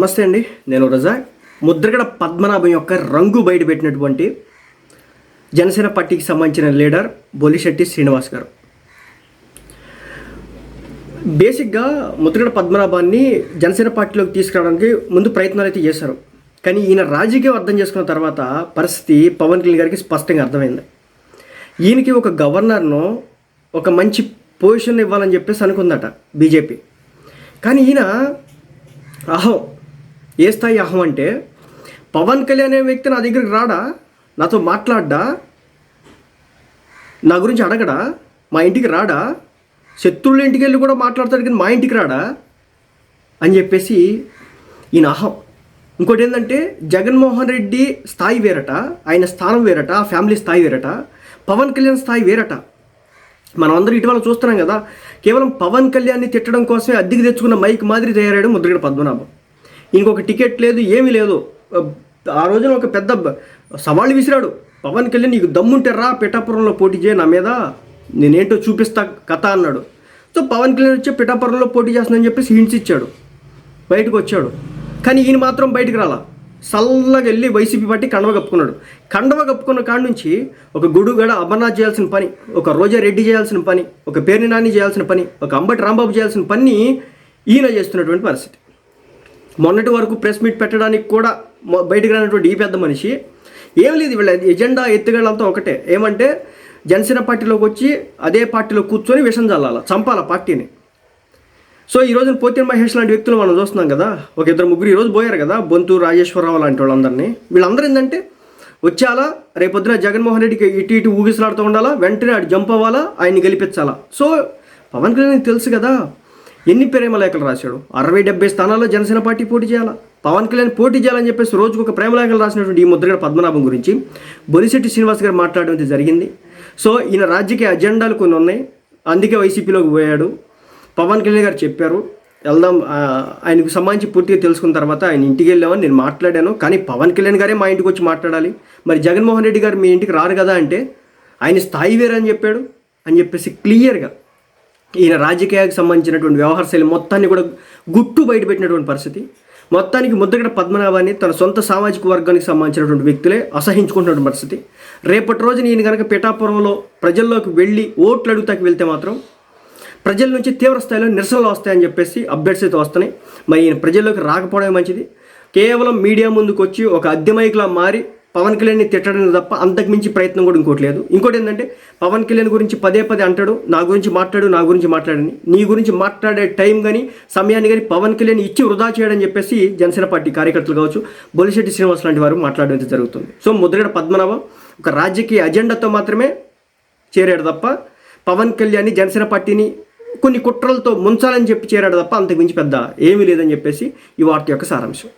నమస్తే అండి నేను రజా ముద్రగడ పద్మనాభం యొక్క రంగు బయట పెట్టినటువంటి జనసేన పార్టీకి సంబంధించిన లీడర్ బొలిశెట్టి శ్రీనివాస్ గారు. బేసిక్గా ముద్రగడ పద్మనాభాన్ని జనసేన పార్టీలోకి తీసుకురావడానికి ముందు ప్రయత్నాలు అయితే చేశారు. కానీ ఈయన రాజకీయం అర్థం చేసుకున్న తర్వాత పరిస్థితి పవన్ కళ్యాణ్ గారికి స్పష్టంగా అర్థమైంది. ఈయనకి ఒక గవర్నర్ను ఒక మంచి పొజిషన్ ఇవ్వాలని చెప్పేసి అనుకుందట బీజేపీ. కానీ ఈయన అహో ఏ స్థాయి అహం అంటే పవన్ కళ్యాణ్ అనే వ్యక్తి నా దగ్గరికి రాడా? నాతో మాట్లాడ్డా? నా గురించి అడగడా? మా ఇంటికి రాడా? శత్రువుల ఇంటికి వెళ్ళి కూడా మాట్లాడతాడు కానీ మా ఇంటికి రాడా? అని చెప్పేసి ఈయన అహం. ఇంకోటి ఏంటంటే జగన్మోహన్ రెడ్డి స్థాయి వేరట ఆయన స్థానం వేరట ఫ్యామిలీ స్థాయి వేరట పవన్ కళ్యాణ్ స్థాయి వేరట. మనం అందరూ ఇటీవల చూస్తున్నాం కదా కేవలం పవన్ కళ్యాణ్ని తిట్టడం కోసమే అద్దెకి తెచ్చుకున్న మైక్ మాదిరి తయారాడు ముద్రగడ పద్మనాభం. ఇంకొక టికెట్ లేదు ఏమీ లేదు. ఆ రోజున ఒక పెద్ద సవాళ్ళు విసిరాడు. పవన్ కళ్యాణ్ నీకు దమ్ముంటే రా పిఠాపురంలో పోటీ చేయ నా మీద. నేనేంటో చూపిస్తా కథ అన్నాడు. సో పవన్ కళ్యాణ్ వచ్చి పిఠాపురంలో పోటీ చేస్తుందని చెప్పేసి హింట్స్ ఇచ్చాడు. బయటకు వచ్చాడు. కానీ ఈయన మాత్రం బయటకు రాలా. చల్లగా వెళ్ళి వైసీపీ పార్టీ కండవ కప్పుకున్నాడు. కండవ కప్పుకున్న కాడి నుంచి ఒక గుడుగడ అమర్నాథ్ చేయాల్సిన పని ఒక రోజా రెడ్డి చేయాల్సిన పని ఒక పేర్ని నాని చేయాల్సిన పని ఒక అంబటి రాంబాబు చేయాల్సిన పని ఈయన చేస్తున్నటువంటి పరిస్థితి. మొన్నటి వరకు ప్రెస్ మీట్ పెట్టడానికి కూడా బయటకు బయటికి రానటువంటి ఈ పెద్ద మనిషి. ఏం లేదు వీళ్ళ ఎజెండా ఎత్తుగడంతా ఒకటే. ఏమంటే జనసేన పార్టీలోకి వచ్చి అదే పార్టీలో కూర్చొని విషం చల్లాల చంపాల పార్టీని. సో ఈ రోజున పోతిన మహేష్ లాంటి వ్యక్తులు మనం చూస్తున్నాం కదా. ఒక ఇద్దరు ముగ్గురు ఈ రోజు పోయారు కదా బొంతు రాజేశ్వరరావు లాంటి వాళ్ళందరినీ. వీళ్ళందరూ ఏంటంటే వచ్చాలా రేపొద్దున జగన్మోహన్ రెడ్డికి ఇటు ఇటు ఊగిసలాడుతూ ఉండాలా వెంటనే ఆడు జంప్ అవ్వాలా ఆయన్ని గెలిపించాలా. సో పవన్ కళ్యాణ్ తెలుసు కదా ఎన్ని ప్రేమ లేఖలు రాశాడు? అరవై డెబ్బై స్థానాల్లో జనసేన పార్టీ పోటీ చేయాలా? పవన్ కళ్యాణ్ పోటీ చేయాలని చెప్పేసి రోజుకు ఒక ప్రేమ లేఖలు రాసినటువంటి ఈ ముద్రగడ పద్మనాభం గురించి బొలిశెట్టి శ్రీనివాస్ గారు మాట్లాడడం జరిగింది. సో ఈయన రాజకీయ అజెండాలు కొన్ని ఉన్నాయి. అందుకే వైసీపీలోకి పోయాడు. పవన్ కళ్యాణ్ గారు చెప్పారు వెళ్దాం ఆయనకు సంబంధించి పూర్తిగా తెలుసుకున్న తర్వాత ఆయన ఇంటికి వెళ్ళామని నేను మాట్లాడాను. కానీ పవన్ కళ్యాణ్ గారే మా ఇంటికి వచ్చి మాట్లాడాలి. మరి జగన్మోహన్ రెడ్డి గారు మీ ఇంటికి రారు కదా అంటే ఆయన స్థాయి వేరే అని చెప్పాడు. అని చెప్పేసి క్లియర్గా ఈయన రాజకీయాలకు సంబంధించినటువంటి వ్యవహార శైలి మొత్తాన్ని కూడా గుట్టు బయటపెట్టినటువంటి పరిస్థితి. మొత్తానికి ముద్రగడ పద్మనాభాన్ని తన సొంత సామాజిక వర్గానికి సంబంధించినటువంటి వ్యక్తులే అసహించుకుంటున్న పరిస్థితి. రేపటి రోజున ఈయన కనుక పిఠాపురంలో ప్రజల్లోకి వెళ్ళి ఓట్లు అడుగుతాకి వెళ్తే మాత్రం ప్రజల నుంచి తీవ్ర స్థాయిలో నిరసనలు వస్తాయని చెప్పేసి అప్డేట్స్ అయితే వస్తున్నాయి. మరి ఈయన ప్రజల్లోకి రాకపోవడమే మంచిది. కేవలం మీడియా ముందుకు వచ్చి ఒక అద్దెమైకులా మారి పవన్ కళ్యాణ్ని తిట్టడం తప్ప అంతకుమించి ప్రయత్నం కూడా ఇంకోటి లేదు. ఇంకోటి ఏంటంటే పవన్ కళ్యాణ్ గురించి పదే పదే అంటాడు నా గురించి మాట్లాడు నా గురించి మాట్లాడని. నీ గురించి మాట్లాడే టైం కానీ సమయాన్ని కానీ పవన్ కళ్యాణ్ ఇచ్చి వృధా చేయడని చెప్పేసి జనసేన పార్టీ కార్యకర్తలు కావచ్చు బొలిశెట్టి శ్రీనివాస్ లాంటి వారు మాట్లాడడం జరుగుతుంది. సో ముద్రగడ పద్మనాభం ఒక రాజకీయ అజెండాతో మాత్రమే చేరాడు తప్ప పవన్ కళ్యాణ్ని జనసేన పార్టీని కొన్ని కుట్రలతో ముంచాలని చెప్పి చేరాడు తప్ప అంతకు మించి పెద్ద ఏమీ లేదని చెప్పేసి ఈ వార్త యొక్క సారాంశం.